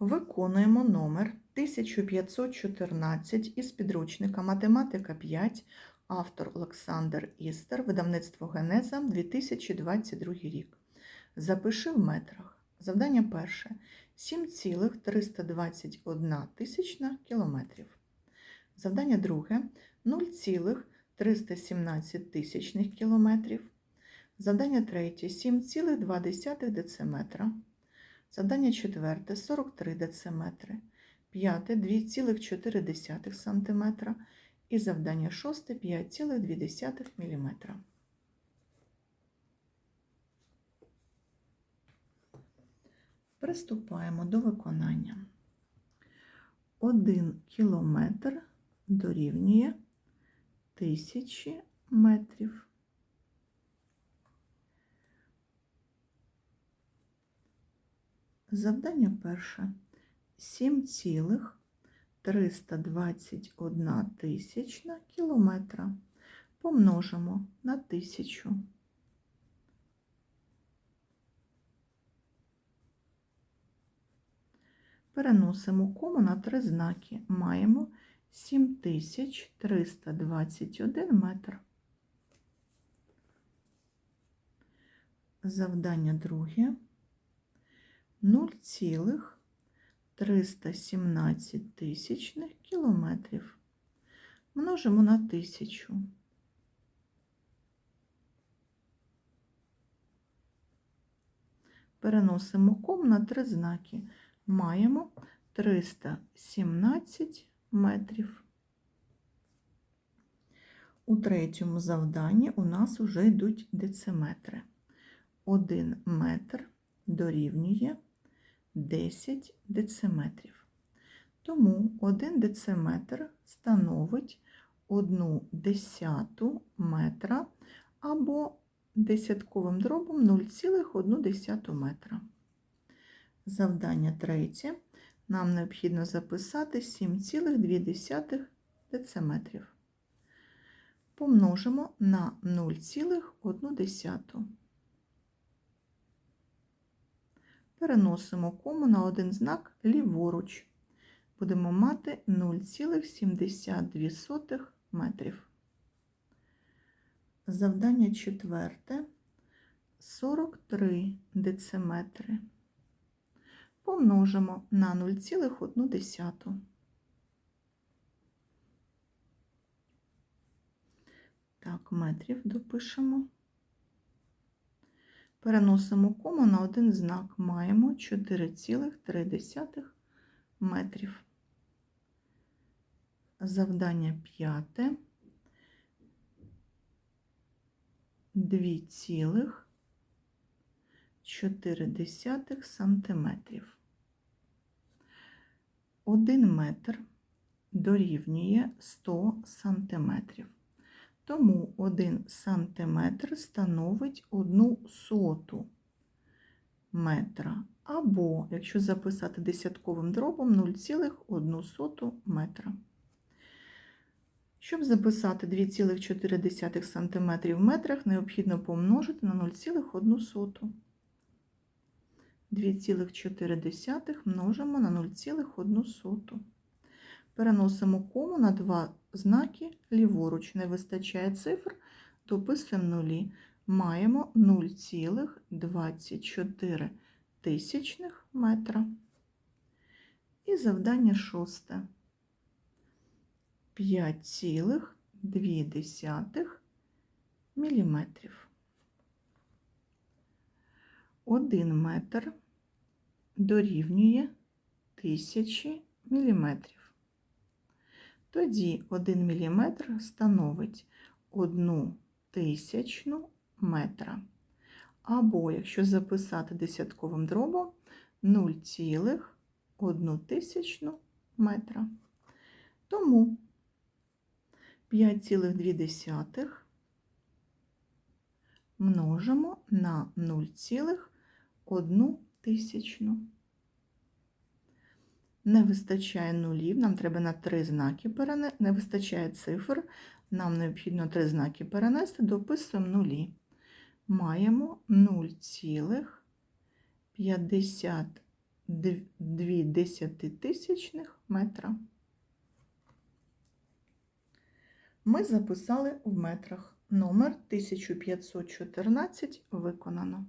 Виконуємо номер 1514 із підручника Математика 5, автор Олександр Істер, видавництво Генеза 2022 рік. Запиши в метрах. Завдання перше 7,321 тисячна кілометрів. Завдання друге 0,317 тисячних кілометрів. Завдання третє 7,2 дециметра. Завдання четверте 43 дециметри. П'яте 2,4 см. І завдання шосте 5,2 мм. Приступаємо до виконання. 1 кілометр дорівнює тисячі метрів. Завдання перше. 7,321 тисячна кілометра. Помножимо на тисячу. Переносимо кому на три знаки. Маємо 7321 метр. Завдання друге. 0,317 тисячних кілометрів. Множимо на тисячу. Переносимо ком на три знаки. Маємо 317 метрів. У третьому завданні у нас вже йдуть дециметри. 1 метр дорівнює 10 дециметрів. Тому 1 дециметр становить 1 десяту метра або десятковим дробом 0,1 метра. Завдання третє. Нам необхідно записати 7,2 дециметрів. Помножимо на 0,1. Переносимо кому на один знак ліворуч. Будемо мати 0,72 метрів. Завдання четверте 43 дециметри. Помножимо на 0,1. Так, метрів допишемо. Переносимо кому на один знак. Маємо 4,3 метрів. Завдання п'яте. 2,4 сантиметрів. 1 метр дорівнює 100 сантиметрів. Тому 1 сантиметр становить 1 соту метра. Або, якщо записати десятковим дробом, 0,1 метра. Щоб записати 2,4 см в метрах, необхідно помножити на 0,1. 2,4 множимо на 0,1. Переносимо кому на два знаки ліворуч. Не вистачає цифр, дописуємо нулі. Маємо 0,24 тисячних метра. І завдання шосте. 5,2 міліметрів. 1 метр дорівнює 1000 міліметрів. Тоді 1 мм становить 1 тисячну метра. Або, якщо записати десятковим дробом, 0,1 тисячну метра. Тому 5,2 множимо на 0,1 тисячну. Не вистачає нулів, нам треба на три знаки перенести, не вистачає цифр, нам необхідно три знаки перенести, дописуємо нулі. Маємо 2 десятитисячних метра. Ми записали в метрах. Номер 1514 виконано.